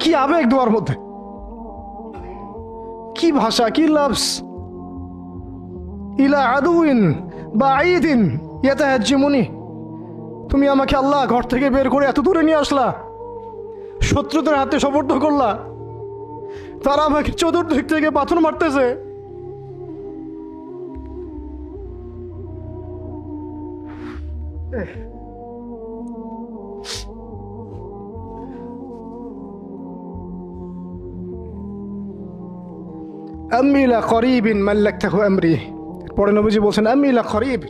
কি আবেগ দোয়ার মধ্যে? কি ভাষা, কি লাভস ইলা আদুইন বা আইদিন ইয়াতে মুনি তুমি আমাকে আল্লাহ ঘর থেকে বের করে এত দূরে নিয়ে আসলা। শত্রুদের হাতে সমর্থ করলা। তারা আমাকে চতুর্দিক থেকে পাথর মারতেছে। আমিলা করিবিন মাল্লাক্তাহু আমরি পরে নবীজি বলছেন আমিলা করিব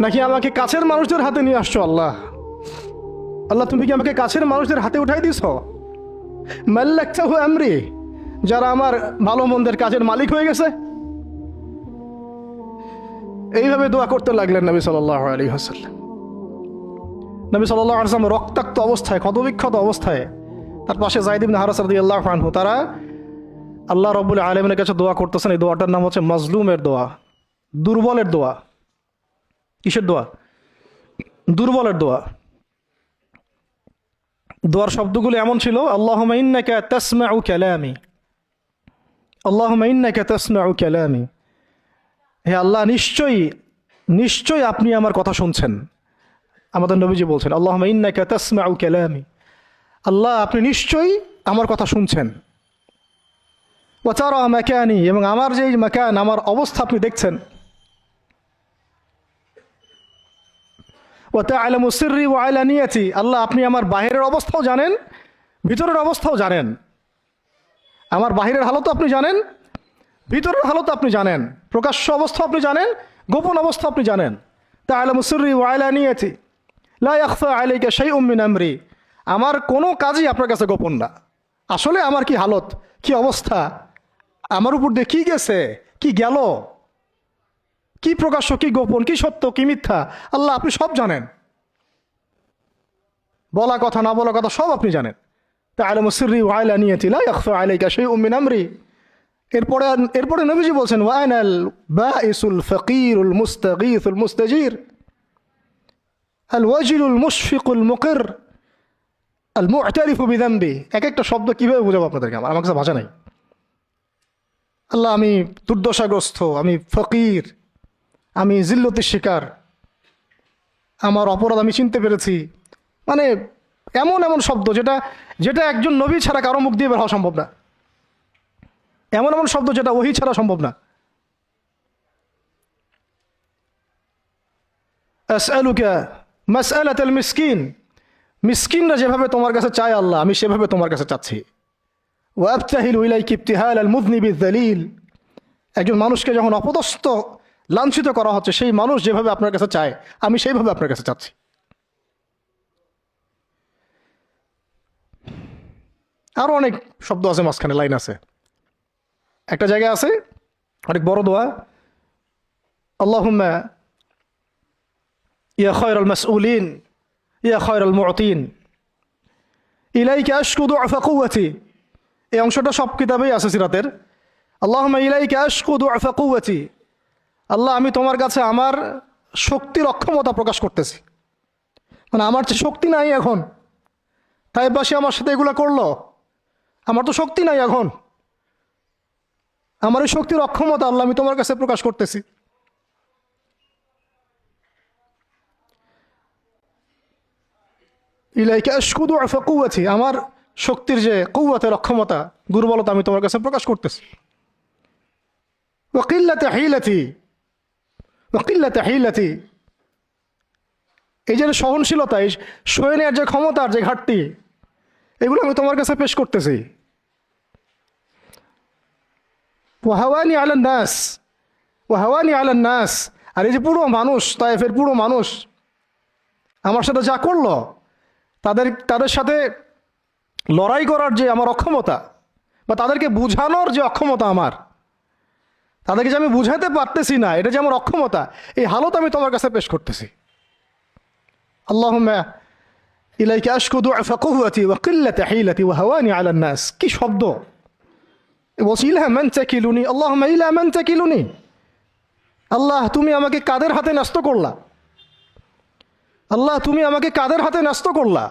নাকি আমাকে কাছের মানুষদের হাতে নিয়ে আসছো আল্লাহ? আল্লাহ, তুমি কি আমাকে কাছের মানুষদের হাতে উঠাই দিছ? মাল্লাক্তাহু আমরি যারা আমার ভালো মন্দের কাজের মালিক হয়ে গেছে? এইভাবে দোয়া করতে লাগলেন নবী সাল্লাহ আলী হাসাল্লাম নবী সাল্লাহ আসলাম রক্তাক্ত অবস্থায়, ক্ষতবিক্ষত অবস্থায় তার পাশে জাইদিন হারাস রদি আল্লাহ আনহু, তারা আল্লাহ রব্বুল আলমের কাছে দোয়া করতেছেন, এই দোয়াটার নাম হচ্ছে মজলুমের দোয়া, দুর্বলের দোয়া। কিসের দোয়া? দুর্বলের দোয়া। দোয়ার শব্দগুলো এমন ছিল আল্লাহ ইন্নাকা তাসমাউ কালামি। আল্লাহ ইন্নাকা তাসমাউ কালামি। হে আল্লাহ, নিশ্চয়ই নিশ্চয়ই আপনি আমার কথা শুনছেন। আমাদের নবীজি বলছেন আল্লাহ ইন্নাকা তাসমাউ কালামি। আল্লাহ, আপনি নিশ্চয়ই আমার কথা শুনছেন। ওয়াচারা মাকানি এবং আমার যেই মাকান আমার অবস্থা আপনি দেখছেন ওতে আলম সির্রি ও আয়লা নিয়েছি আল্লাহ আপনি আমার বাহিরের অবস্থাও জানেন ভিতরের অবস্থাও জানেন আমার বাহিরের হালত আপনি জানেন ভিতরের হালত আপনি জানেন প্রকাশ্য অবস্থা আপনি জানেন, গোপন অবস্থা আপনি জানেন। তা আলম সির্রি ও আলানিয়াতি। লা ইয়াখফা আলাইকা শাইউম মিন আমরি। আমার কোনো কাজই আপনার কাছে গোপন না। আসলে আমার কি হালত, কি অবস্থা? আমার উপর দিয়ে কি গেছে? কি গেল? কি প্রকাশ্য, কি গোপন, কি সত্য, কি মিথ্যা? আল্লাহ আপনি সব জানেন। বলা কথা, না বলা কথা সব আপনি জানেন। তা ওয়াইলা সেই এরপরে এরপরে নবীজি বলছেন এক একটা শব্দ কীভাবে বোঝাবো আপনাদেরকে? আমার আমার কাছে ভাষা নাই। আল্লাহ, আমি দুর্দশাগ্রস্ত, আমি ফকির, আমি জিল্লতির শিকার। আমার অপরাধ আমি চিনতে পেরেছি। মানে এমন এমন শব্দ যেটা যেটা একজন নবী ছাড়া কারও মুখ দিয়ে বের হওয়া সম্ভব না। এমন এমন শব্দ যেটা ওহি ছাড়া সম্ভব না। মিসকিন। মিসকিনরা যেভাবে তোমার কাছে চায় আল্লাহ, আমি সেভাবে তোমার কাছে চাচ্ছি। ওয়াবতাহিল উইলাই কিপ্তিহাল আল মুদনিবি দলিল একজন মানুষকে যখন অপদস্থ, লাঞ্ছিত করা হচ্ছে, সেই মানুষ যেভাবে আপনার কাছে চায়, আমি সেইভাবে আপনার কাছে চাচ্ছি। আরও অনেক শব্দ আছে, মাঝখানে লাইন আছে। একটা জায়গায় আছে, অনেক বড় দোয়া। আল্লাহুম্মা, ইয়া খয়রাল মাসউলিন, ইয়া খয়রাল মুতিন ইলাইকা আশকু দুআফা কুওয়াতি। এই অংশটা সব কিতাবেই আছে সিরাতের। আল্লাহুম্মা ইলাইকা আশকু দুআফা কুওয়াতি। আল্লাহ, আমি তোমার কাছে আমার শক্তির অক্ষমতা প্রকাশ করতেছি। মানে আমার যে শক্তি নাই এখন, তাই পাশে আমার সাথে এগুলো করল? আমার তো শক্তি নাই এখন। আমার এই শক্তির অক্ষমতা আল্লাহ, আমি তোমার কাছে প্রকাশ করতেছি। ইলাইকা আশকুদু আফা কুয়াছি আমার শক্তির যে কৌয়াতের অক্ষমতা, দুর্বলতা আমি তোমার কাছে প্রকাশ করতেছি। ওকিল্লাতে হিলাতি ওকিল্লাতে হিলাতি এই যে সহনশীলতা, এই সয়ে নেওয়ার যে ক্ষমতার যে ঘাটতি, এগুলো আমি তোমার কাছে পেশ করতেছি। ওয়াহাওয়ানি আলান নাস, ওয়াহাওয়ানি আলান নাস। আর এই যে পুরো মানুষ তাইফের পুরো মানুষ, আমার সাথে যা করল, তাদের তাদের সাথে লড়াই করার যে আমার অক্ষমতা বা তাদেরকে বুঝানোর যে অক্ষমতা আমার, তাদেরকে যে আমি বুঝাতে পারতেছি না, এটা যে আমার অক্ষমতা, এই হালত আমি তোমার কাছে পেশ করতেছি। আল্লাহ ইলাইকে আশকুদু ফকুয়াতি ওয়া কিল্লাতে হিলাতি ওয়া হাওয়ানি নাস। কি শব্দ? বলছি ইলা মান চাকিলুনি আল্লাহ, তুমি আমাকে কাদের হাতে ন্যস্ত করলা? আল্লাহ, তুমি আমাকে কাদের হাতে ন্যস্ত করলা?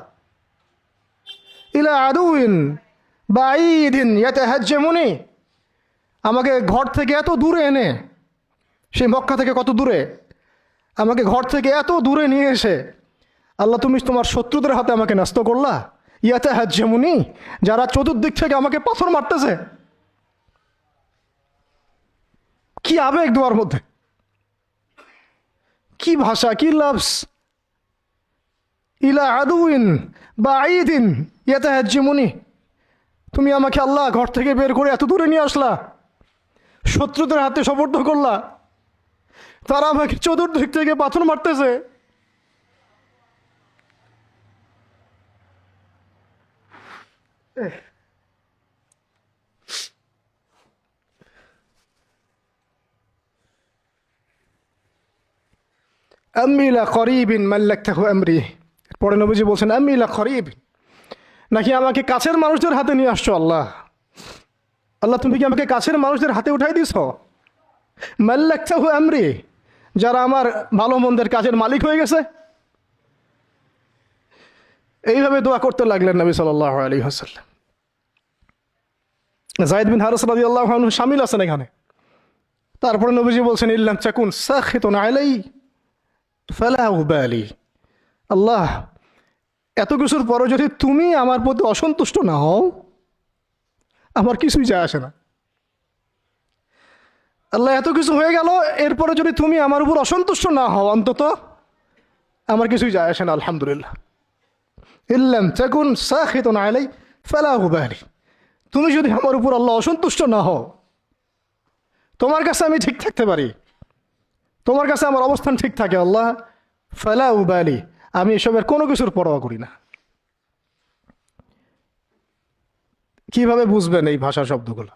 ইলা আদুইন বা ঈদিন ইয়াতে হাজ্যেমুনি আমাকে ঘর থেকে এত দূরে এনে সেই মক্কা থেকে কত দূরে? আমাকে ঘর থেকে এত দূরে নিয়ে এসে, আল্লাহ তুমি তোমার শত্রুদের হাতে আমাকে ন্যস্ত করলা? ইয়াতে হাজ্যেমুনি যারা চতুর্দিক থেকে আমাকে পাথর মারতেছে। কি আবেগ দোয়ার মধ্যে? কি ভাষা, কি লাভস ইলা আদুইন বা আইদিন ইয়াতে হাজ্যেমুনি তুমি আমাকে আল্লাহ ঘর থেকে বের করে এত দূরে নিয়ে আসলা, শত্রুদের হাতে সমর্থ করলা। তারা আমাকে চতুর্দিক থেকে পাথর মারতেছে। আমিলা করিবিন মাল্লাক্তাহু আমরি। পরে নবীজি বলছেন আমিলা করিব নাকি আমাকে কাছের মানুষদের হাতে নিয়ে আসছো আল্লাহ? আল্লাহ, তুমি কি আমাকে কাছের মানুষদের হাতে উঠাই দিছ মাল্লাক্তাহু আমরি। যারা আমার ভালো মন্দের কাজের মালিক হয়ে গেছে। এইভাবে দোয়া করতে লাগলেন নবী সাল্লাহ আলী হাসাল্লাম জায়দ বিন হারস রাজি আল্লাহ সামিল আছেন এখানে। তারপরে নবীজি বলছেন ইল্লাম চাকুন সাখিত আলাই ফেলা উবালি আল্লাহ, এত কিছুর পরও যদি তুমি আমার প্রতি অসন্তুষ্ট না হও, আমার কিছুই যায় আসে না। আল্লাহ, এত কিছু হয়ে গেল এরপরে যদি তুমি আমার উপর অসন্তুষ্ট না হও, অন্তত আমার কিছুই যায় আসে না, আলহামদুলিল্লাহ। ইল্লাম চাকুন সাখিত আলাই, ফেলা উবালি তুমি যদি আমার উপর আল্লাহ অসন্তুষ্ট না হও, তোমার কাছে আমি ঠিক থাকতে পারি। তোমার কাছে আমার অবস্থান ঠিক থাকে, আল্লাহ, ফেলা উবালি আমি এসবের কোনো কিছুর পরোয়া করি না। কীভাবে বুঝবেন এই ভাষা শব্দগুলো?